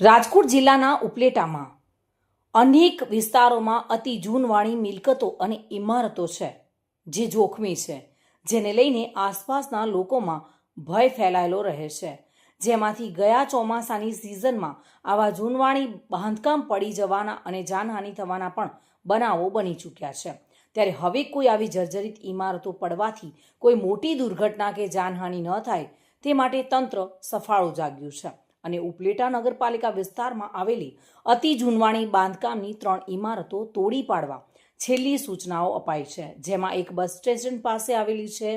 રાજકોટ જિલ્લાના ઉપલેટામાં. અનેક વિસ્તારોમાં અતિ જૂનવાળી મિલકતો અને ઇમારતો છે, જે જોખમી છે, જેને લઈને આસપાસના લોકોમાં ભય ફેલાયેલો રહે છે. જેમાંથી ગયા ચોમાસાની સિઝનમાં આવા જૂનવાણી બાંધકામ પડી જવાના અને જાનહાનિ થવાના પણ બનાવો બની ચૂક્યા છે. ત્યારે હવે કોઈ આવી જર્જરિત ઇમારતો પડવાથી કોઈ મોટી દુર્ઘટના કે જાનહાનિ ન થાય તે માટે તંત્ર સફાળો જાગ્યું છે. અને ઉપલેટા નગરપાલિકા વિસ્તારમાં આવેલી અતિ જૂનવાણી બાંધકામની ત્રણ ઇમારતો તોડી પાડવા છેલ્લી સૂચનાઓ અપાઈ છે. જેમાં એક બસ સ્ટેશન પાસે આવેલી છે.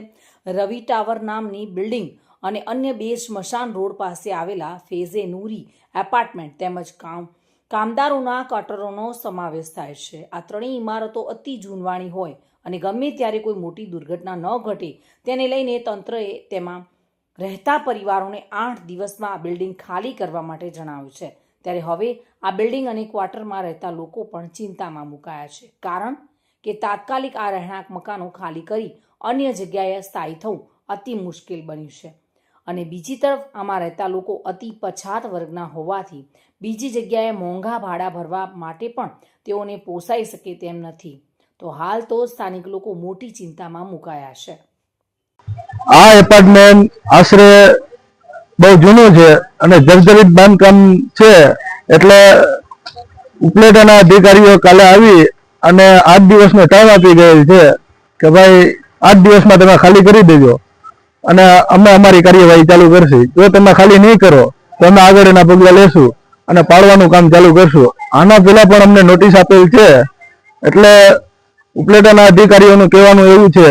રવિ ટાવર નામની બિલ્ડિંગ અને અન્ય બે સ્મશાન રોડ પાસે આવેલા ફેઝે નૂરી એપાર્ટમેન્ટ તેમજ કામ, કામદારોના કટરોનો સમાવેશ થાય છે. આ ત્રણેય ઇમારતો અતિ જૂનવાણી હોય અને ગમે ત્યારે કોઈ મોટી દુર્ઘટના ન ઘટે તેને લઈને તંત્રએ તેમાં રહેતા પરિવારોને આઠ દિવસમાં આ બિલ્ડિંગ ખાલી કરવા માટે જણાવ્યું છે. ત્યારે હવે આ બિલ્ડિંગ અને ક્વાર્ટરમાં રહેતા લોકો પણ ચિંતામાં મુકાયા છે. કારણ કે તાત્કાલિક આ રહેણાંક મકાનો ખાલી કરી અન્ય જગ્યાએ સ્થાયી થવું અતિ મુશ્કેલ બન્યું છે. અને બીજી તરફ, આમાં રહેતા લોકો અતિ પછાત વર્ગના હોવાથી બીજી જગ્યાએ મોંઘા ભાડા ભરવા માટે પણ તેઓને પોસાઈ શકે તેમ નથી. તો હાલ તો સ્થાનિક લોકો મોટી ચિંતામાં મુકાયા છે. આ એપાર્ટમેન્ટ આશરે બહુ જૂનું છે અને જર્જરિત બાંધકામ છે એટલે ઉપલેટાના અધિકારીઓ કાલે આવી અને આઠ દિવસનો ટાઈમ આપી ગયેલ છે કે ભાઈ આઠ દિવસમાં તમે ખાલી કરી દેજો. અને અમે અમારી કાર્યવાહી ચાલુ કરશી. જો તમે ખાલી નહીં કરો, તો અમે આગળ એના પગલાં લેશું અને પાડવાનું કામ ચાલુ કરશું. આના પહેલા પણ અમને નોટિસ આપેલ છે. એટલે ઉપલેટાના અધિકારીઓનું કહેવાનું એવું છે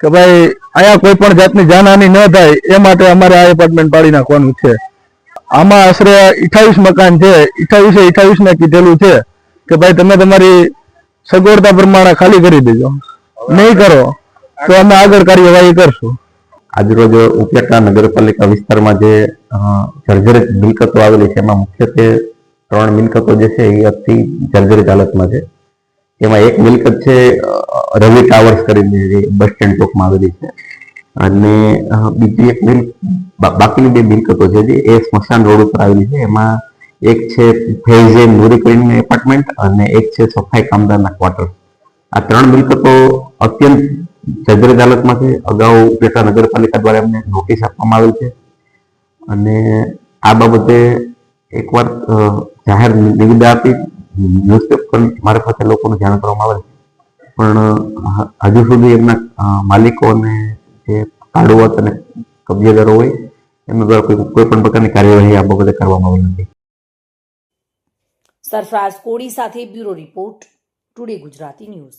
કે ભાઈ, અહીંયા કોઈ પણ જાતની જાનહાની ન થાય, એ માટે અમારે આ એપાર્ટમેન્ટ પાડી નાખવાનું છે. આમાં આશરે અઠાવીસ મકાન છે. અઠાવીસે અઠાવીસ ને કીધેલું છે કે ભાઈ, તમે તમારી સગવડતા પ્રમાણે ખાલી કરી દેજો. નહીં કરો, તો અમે આગળ કાર્યવાહી કરશું. આજરોજ ઉપલેટા નગરપાલિકા વિસ્તારમાં જે જર્જરિત મિલકતો આવેલી છે, એમાં મુખ્યત્વે ત્રણ મિલકતો જે છે, એ અતિ જર્જરિત હાલતમાં છે. એમાં એક મિલકત છે રવિ ટાવર્સ કરીને બસ સ્ટેન્ડ ચોકમાં આવેલી છે. અને બીજી એક મિલ્ક બાકીની બે મિલકતો છે જે એ સ્મશાન રોડ ઉપર આવેલી છે. એમાં એક છે ફેઝે નૂરી કરીને એપાર્ટમેન્ટ અને એક છે સફાઈ કામદારના ક્વાર્ટર આ ત્રણ મિલકતો અત્યંત જર્જરિત અદાલતમાં છે. અગાઉ પેટા નગરપાલિકા દ્વારા એમને નોટિસ આપવામાં આવેલ છે. અને આ બાબતે એકવાર જાહેર નિવેદન આપી ન્યૂઝપેપર મારફતે લોકોને જાણ કરવામાં આવેલ પણ હજુ સુધી એમના માલિકોને જે કાળવત અને કબજેદારો હોય, એમના દ્વારા કોઈ પણ પ્રકારની કાર્યવાહી આ બાબતે કરવામાં આવી નથી. સરફરાઝ કોડી સાથે bureau report, today Gujarati news.